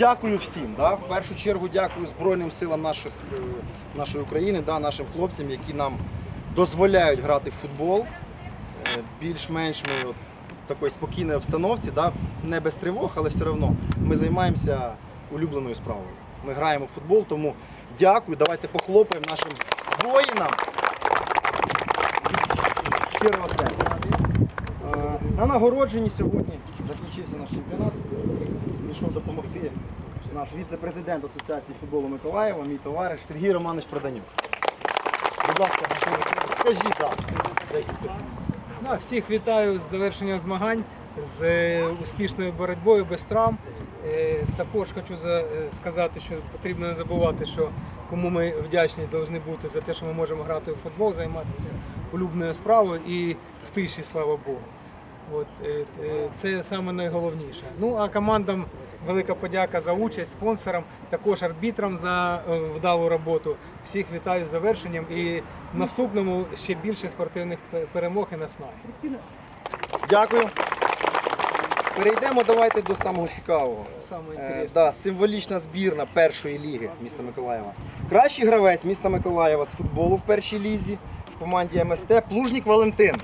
дякую всім. Да? В першу чергу дякую Збройним силам наших, е, нашої України, да, нашим хлопцям, які нам дозволяють грати в футбол. Е, Більш-менш ми от в такій спокійній обстановці, да? не без тривог, але все одно ми займаємося улюбленою справою. Ми граємо в футбол, тому дякую. Давайте похлопаємо нашим воїнам. Щирого серця. Е, На нагородженні сьогодні закінчився наш чемпіонат. Прийшов допомогти наш віце-президент Асоціації футболу Миколаєва, мій товариш Сергій Романович Проданюк. Будь ласка, скажіть так. Ну, всіх вітаю з завершенням змагань, з е, успішною боротьбою без травм. Е, Також хочу е, сказати, що потрібно не забувати, що кому ми вдячні повинні бути за те, що ми можемо грати у футбол, займатися улюбленою справою і в тиші, слава Богу. От, е, е, це саме найголовніше. Ну а командам велика подяка за участь, спонсорам, також арбітрам за е, вдалу роботу. Всіх вітаю з завершенням і в наступному ще більше спортивних перемог і наснаги. Дякую. Перейдемо давайте до самого цікавого. Саме Е, да, символічна збірна першої ліги міста Миколаєва. Кращий гравець міста Миколаєва з футболу в першій лізі в команді МСТ Плужнік Валентин.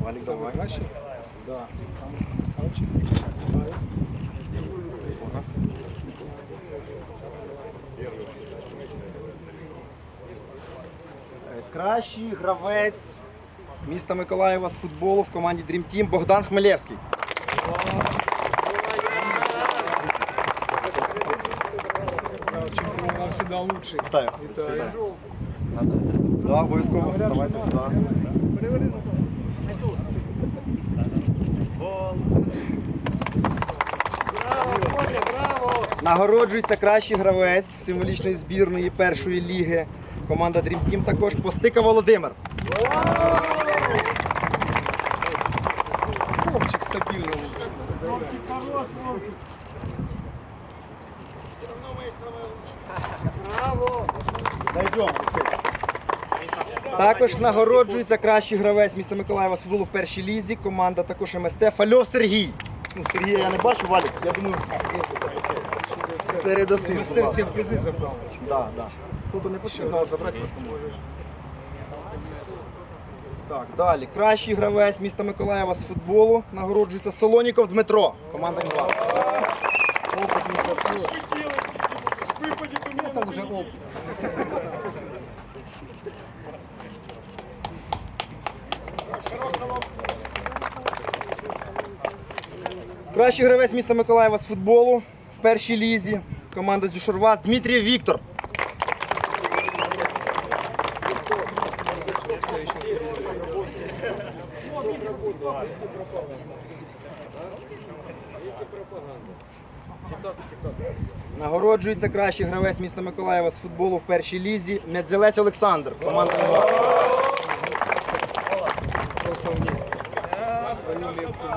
Валік, Саме краще. Да. Красавчик. Е, Кращий гравець міста Миколаєва з футболу в команді Dream Team Богдан лучший. Вітаю. Вітаю. Да, обов'язково. Давайте. Да. Нагороджується кращий гравець символічної збірної першої ліги. Команда Dream Team також Постика Володимир. Хлопчик стабільно лучший. Дайджон. Також нагороджується кращий гравець міста Миколаєва з футболу в першій лізі. Команда також МСТ Фальов Сергій. Ну, Сергія я не бачу, Валік. Я думаю, передасив. Мисте всі призи забрали. Да, да. Фото не потрібно, забрати просто можеш. Так, далі. Кращий гравець міста Миколаєва з футболу нагороджується Солоніков Дмитро. Команда Ньва. Опитний працює. Там вже опит. Кращий гравець міста Миколаєва з футболу в першій лізі. Команда Зюшурвас Дмитрій Віктор. Нагороджується кращий гравець міста Миколаєва з футболу в першій лізі. Медзелець Олександр. Команда. Свою лепту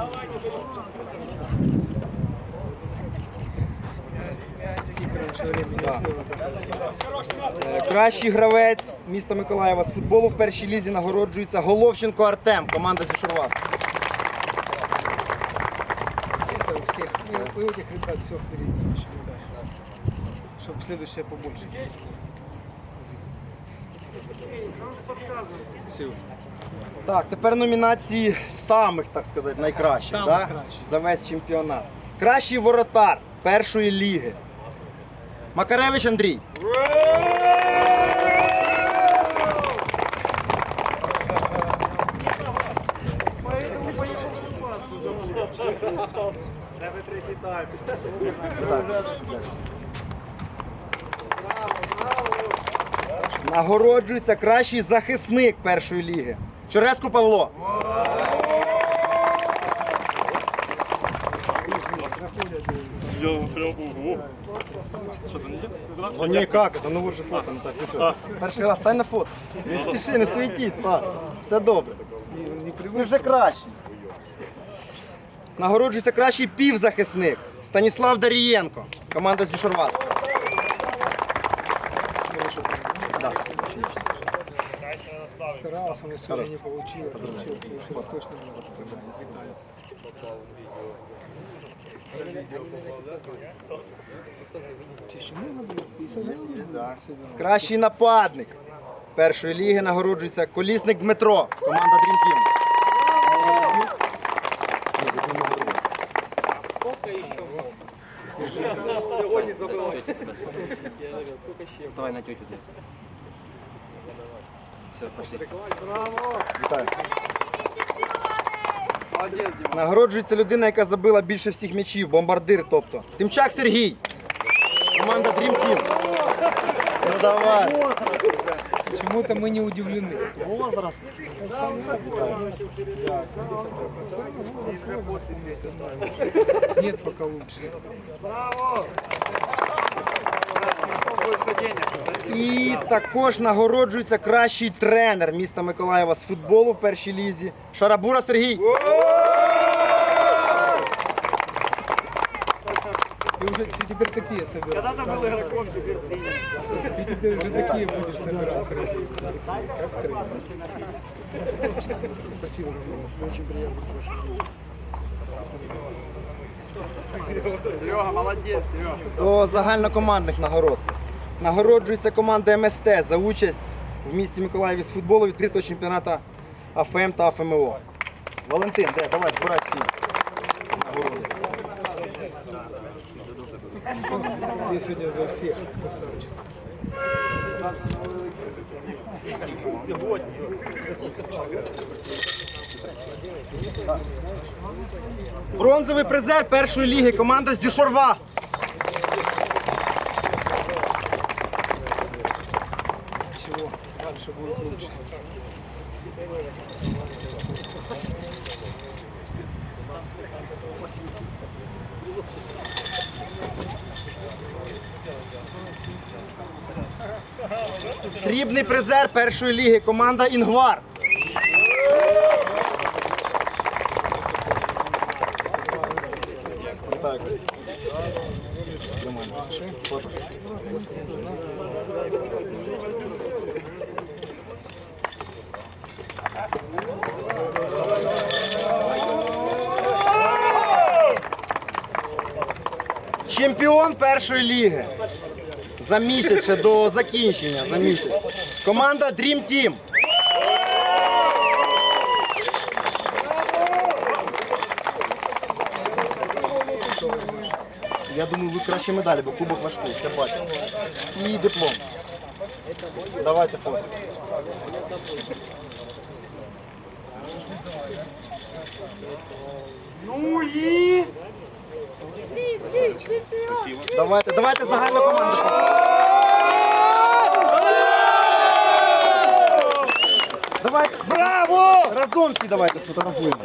Кращий гравець міста Миколаєва з футболу в першій лізі нагороджується Головченко Артем. Команда Зюшурвас. Это у всех, у у этих ребят все впереди еще, да. Чтобы следующее побольше. Все. Так, тепер номінації самих, так сказати, найкращих Самих да? кращих. за весь чемпіонат. Кращий воротар першої ліги. Макаревич Андрій. Нагороджується кращий захисник першої ліги. Чореску Павло. Я прям. Что, ты не Ну ніяк, це ну лучше фото, не так. все. Перший раз стань на фото. Не спіши, не суетись, па. Все добре. Ти вже кращий. Нагороджується кращий півзахисник. Станіслав Дарієнко. Команда з Дюшорват. Да. Старался, но сегодня не получилось точно Кращий нападник першої ліги нагороджується колісник Дмитро, команда Dream Team. Ні, за Dream. Вставай на тетю десь. Все, пошли. Вітаю. Нагороджується людина, яка забила більше всіх м'ячів, бомбардир, тобто. Тимчак Сергій. Команда Dream Team. Ну давай. Почему-то мы не удивлены. Возраст. Нет пока лучше. І також нагороджується кращий тренер міста Миколаєва з футболу в першій лізі. Шарабура Сергій. Ты уже ты теперь такие собираешь. Когда-то был игроком, теперь ты. теперь уже такие будешь собирать красивые. Как тренер. Спасибо, Роман. Очень приятно слушать. Серега, молодец, Серега. До загальнокомандних нагород. Нагороджується команда МСТ за участь в місті Миколаєві з футболу відкритого чемпіонату АФМ та АФМО. Валентин, де? Давай, збирай всі нагороди. Ты сегодня за всех, красавчик. Бронзовий призер першої ліги команда з Дюшорваст. Дальше будет лучше. Срібний призер першої ліги команда Інгвар. Чемпіон першої ліги. За місяць ще до закінчення. За місяць. Команда Dream Team. Я думаю, ви краще медалі, бо кубок важкий, я бачу. І диплом. Давайте фото. Ну и... Давайте, давайте загальну команду. Давайте. Браво! Разом всі давайте сфотографуємо.